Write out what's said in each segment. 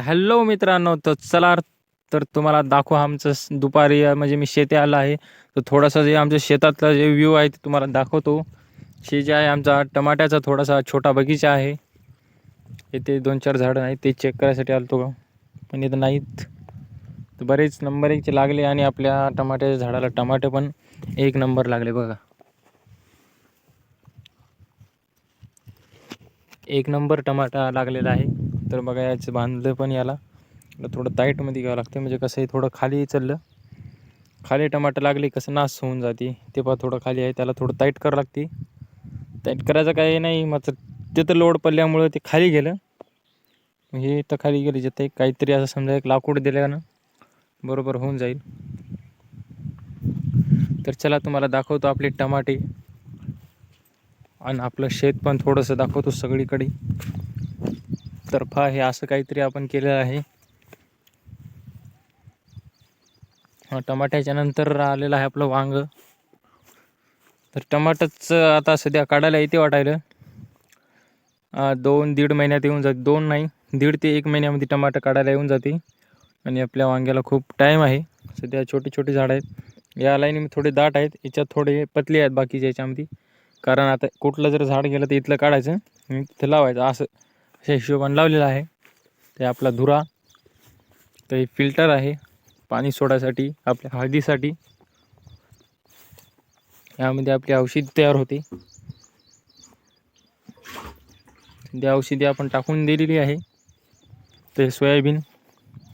Hello मित्रांनो तर चला तर तुम्हाला दाखवू आमचं दुपारी म्हणजे मी शेती आलं आहे. तर थोडासा जे आमच्या शेतातला जे व्ह्यू आहे ते तुम्हाला दाखवतो. हे जे आहे आमचा टमाट्याचा थोडासा छोटा बगीचा आहे. इथे दोन चार झाडं आहेत ते चेक करायसाठी आलो तो पण इथं नाहीत. तर बरेच नंबर एकचे लागले आणि आपल्या टमाट्याच्या झाडाला टमाटे पण एक नंबर लागले बघा. एक नंबर टमाटा लागलेला आहे. तर बघा याचं बांधलं पण याला. थोडं टाईटमध्ये घ्यावं लागते म्हणजे कसं आहे थोडं खाली चाललं खाली टमाटर लागले कसं नास होऊन जाते. ते पण थोडं खाली आहे. त्याला थोडं टाईट करावं लागते. टाईट करायचं काही नाही. मात्र ते तर लोड पडल्यामुळं ते खाली गेलं. हे तर खाली गेलं. जे काहीतरी असं समजा एक लाकूड दिलं बरोबर होऊन जाईल. तर चला तुम्हाला दाखवतो आपले टमाटे. आणि आपलं शेत पण थोडंसं दाखवतो सगळीकडे. तर पहा हे असं काहीतरी आपण केलेलं आहे. टमाट्याच्या नंतर आलेलं आहे आपलं वांग. तर टमाटच आता सध्या काढायला येते वाटायला. दोन दीड महिन्यात येऊन जाते. दोन नाही दीड ते एक महिन्यामध्ये टमाटर काढायला येऊन जाते. आणि आपल्या वांग्याला खूप टाईम आहे. सध्या छोटे छोटे झाडं आहेत. या लाईनी थोडे दाट आहेत. याच्यात थोडे पतले आहेत बाकीच्या याच्यामध्ये. कारण आता कुठलं जर झाड गेलं तर इथलं काढायचं आणि तिथं लावायचं. असं. अशा हिशोबाने लावलेला आहे. ते आपला धुरा तर हे फिल्टर आहे पाणी सोडायसाठी आपल्या हळदीसाठी. यामध्ये आपली औषध तयार होते. ते औषधी आपण टाकून दिलेली आहे. ते सोयाबीन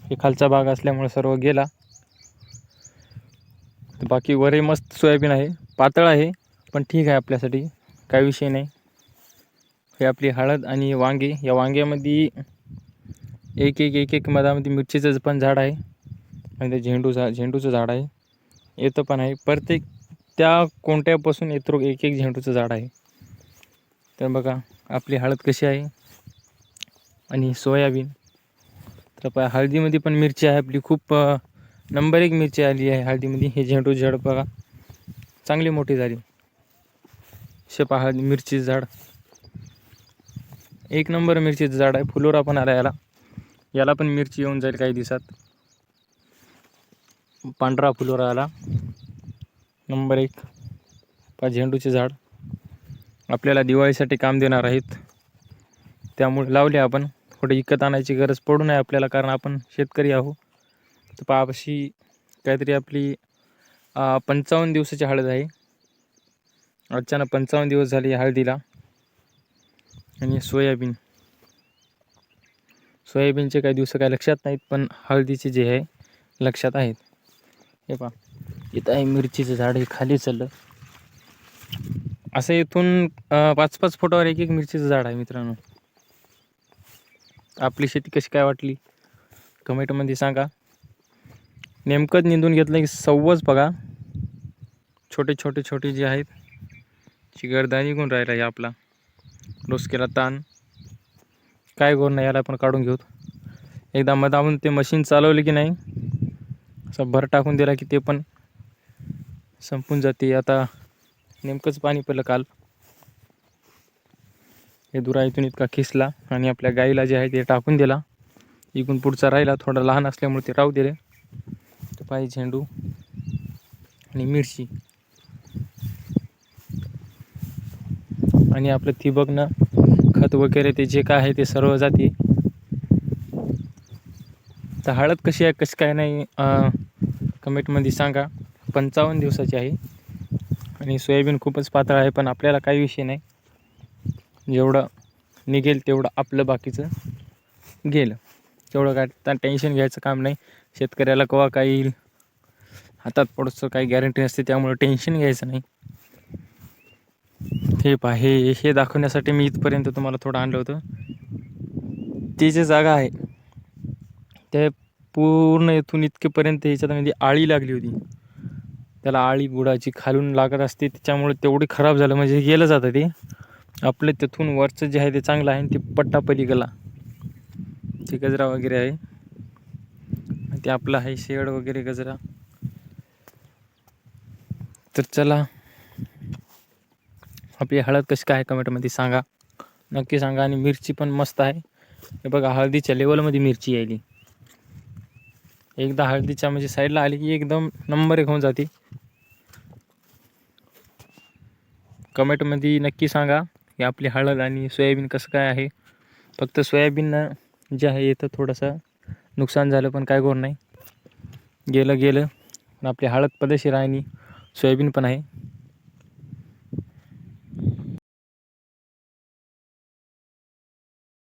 हे खालचा भाग असल्यामुळे सर्व गेला. तर बाकी वरही मस्त सोयाबीन आहे. पातळ आहे पण ठीक आहे आपल्यासाठी. काही विषय नाही. हे आपली हळद आणि वांगे. या वांग्यामध्ये एक एक एक एक मधामध्ये मिरचीचं पण झाड आहे. आणि ते झेंडू झा झेंडूचं झाड आहे. येतं पण आहे. प्रत्येक त्या कोणत्यापासून येतो एक एक झेंडूचं झाड आहे. तर बघा आपली हळद कशी आहे. आणि सोयाबीन. तर पहा हळदीमध्ये पण मिरची आहे. आपली खूप नंबर एक मिरची आली आहे हळदीमध्ये. हे झेंडू झाड बघा. चांगली मोठी झाली. शेपा हळदी मिरचीचं झाड. एक नंबर मिरचीचं झाड आहे. फुलोरा पण आला याला. याला पण मिरची येऊन जाईल काही दिवसात. पांढरा फुलोरा आला. नंबर एक. पा झेंडूचे झाड. आपल्याला दिवाळीसाठी काम देणार आहेत. त्यामुळे लावले आपण. कुठे विकत आणायची गरज पडू नये आपल्याला कारण आपण शेतकरी आहो. तर पहा काहीतरी आपली पंचावन्न दिवसाची हळद आहे. अचानक पंचावन्न दिवस झाले हळदीला. आणि सोयाबीन. सोयाबीनचे काही दिवस काही लक्षात नाहीत पण हळदीचे जे आहे लक्षात आहेत. हे पहा. इथं आहे मिरचीचं झाड हे खाली चाललं. असं इथून पाच पाच फुटावर एक एक मिरचीचं झाड आहे मित्रांनो. आपली शेती कशी काय वाटली? कमेंटमध्ये सांगा. नेमकंच निंदून घेतलं की सव्वच बघा. छोटे छोटे छोटे जे आहेत चिगरदा निघून राहिला आहे आपला. डोसक्याला ताण. काय गोर नाही याला आपण काढून घेऊ एकदा मधामून ते मशीन चालवलं की नाही असं भर टाकून दिला की ते पण संपून जाते. आता नेमकंच पाणी पडलं काल. हे दुरा इथून इतका खिसला आणि आपल्या गाईला जे आहे ते टाकून दिला. इकून पुढचा राहिला थोडा लहान असल्यामुळे ते राहू दिले. तर पाहिजे झेंडू आणि मिरची. आणि आपलं ठिबकनं खत वगैरे ते जे काय आहे ते सर्व जाते. तर हळद कशी आहे कशी काय नाही कमेंटमध्ये सांगा. पंचावन्न दिवसाची आहे. आणि सोयाबीन खूपच पातळ आहे पण आपल्याला काही विषय नाही. जेवढं निघेल तेवढं आपलं बाकीचं गेलं. तेवढं काय टेन्शन घ्यायचं काम नाही. शेतकऱ्याला केव्हा काही येईल हातात पडचं काही गॅरंटी नसते त्यामुळं टेन्शन घ्यायचं नाही. हे पहा हे हे दाखवण्यासाठी मी इथपर्यंत तुम्हाला थोडं आणलं होतं. ती जी जागा आहे ते पूर्ण इथून इतकेपर्यंत म्हणजे आळी लागली होती. त्याला आळी बुडाची खालून लागत असते त्याच्यामुळे तेवढी खराब झालं. म्हणजे गेलं जातं ते. आपलं तिथून वरचं जे आहे ते चांगलं आहे आणि ते पट्टा गला ते गजरा वगैरे आहे. ते आपलं आहे शेड वगैरे गजरा. तर चला आपली हळद कशी काय कमेंटमध्ये सांगा. नक्की सांगा आणि मिरची पण मस्त आहे. हे बघा हळदीच्या लेवलमध्ये मिरची यायली. एकदा हळदीच्या म्हणजे साईडला आली की एकदम नंबर एक होऊन जाते. कमेंटमध्ये नक्की सांगा की आपली हळद आणि सोयाबीन कसं काय आहे. फक्त सोयाबीन जे आहे येतं थोडंसं नुकसान झालं पण काय गोर नाही. गेलं गेलं. पण आपली हळद पदेशीर आहे आणि सोयाबीन पण आहे.